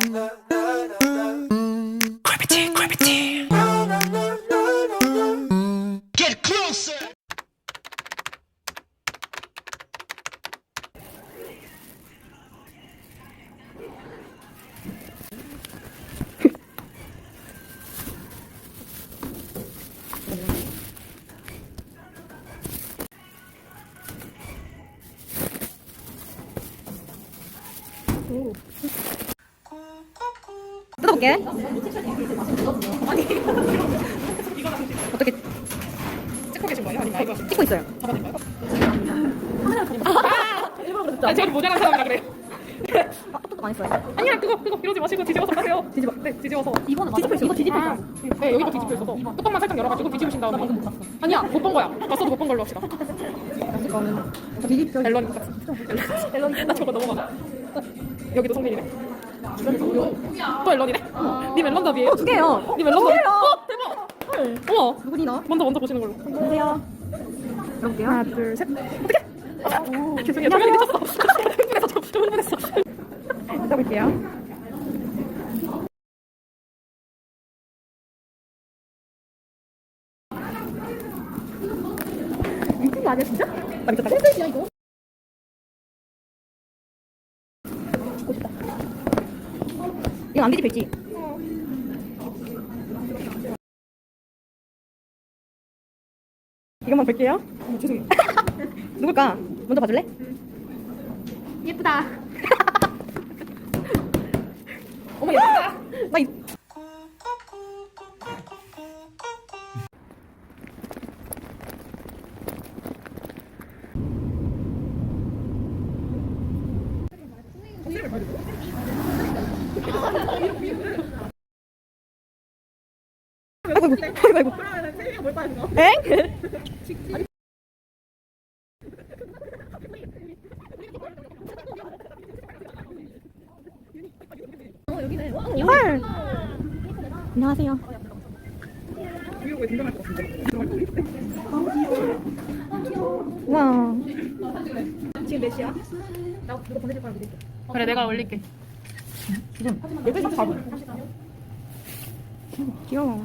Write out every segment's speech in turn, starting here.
Gravity, gravity. Get closer. 뜯어볼게. 어떻게 찍고 계신 거예요? 아니면 이거 찍고 있어요? 잡아낼까요? 아, 제가 모자란 사람이라 그래요. 아, 또 많이 써요. 아니야, 그거, 그거 이러지 마시고 뒤집어서 하세요. 뒤집어. 네, 뒤집어서. 이거는 뒤집혀 있어. 이거 뒤집혀 있어. 네, 여기도 뒤집혀 있어서. 뚜껑만 살짝 열어가지고 뒤집으신 다음에. 아니야, 못 본 거야. 봤어도 못 본 걸로 합시다. 이거는 뒤집혀. 앨런. 앨런. 나 저거 많아. 여기도 성민이네. 또 앨런이네. 님 앨런답이에요? 어, 두 개요. 두 개요. 어, 대박. 우와. 누구니 너? 먼저 먼저 보시는 걸로. 안녕하세요. 열어볼게요. 하나, 둘, 셋. 어떻게? 죄송해요. 정연이 미쳤어. 흥분했어. 저 흥분했어. 미친 거 아니야 진짜? 나 미쳤다. 이거. 죽고 싶다. 이거 안 뒤집혀 있지? 이것만 볼게요. 어, 죄송해요. 누굴까? 먼저 봐줄래? 예쁘다. 어머 예쁘다. 나 이... 아이고 아이고 아이고 아이고 엥? 헐 안녕하세요 브이로그에 등장할 것 같은데. 와 지금 몇 시야? 나 이거 보내줄 거야. 그래 내가 올릴게. 지금 8시 4분. 귀여워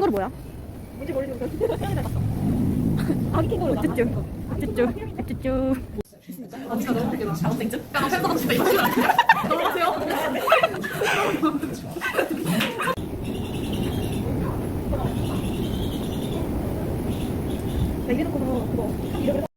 캥거루 뭐야? 뭔지 모르겠어. 아기 캥거루 쭈쭈 쭈쭈 쭈쭈 내기는 그거 그거.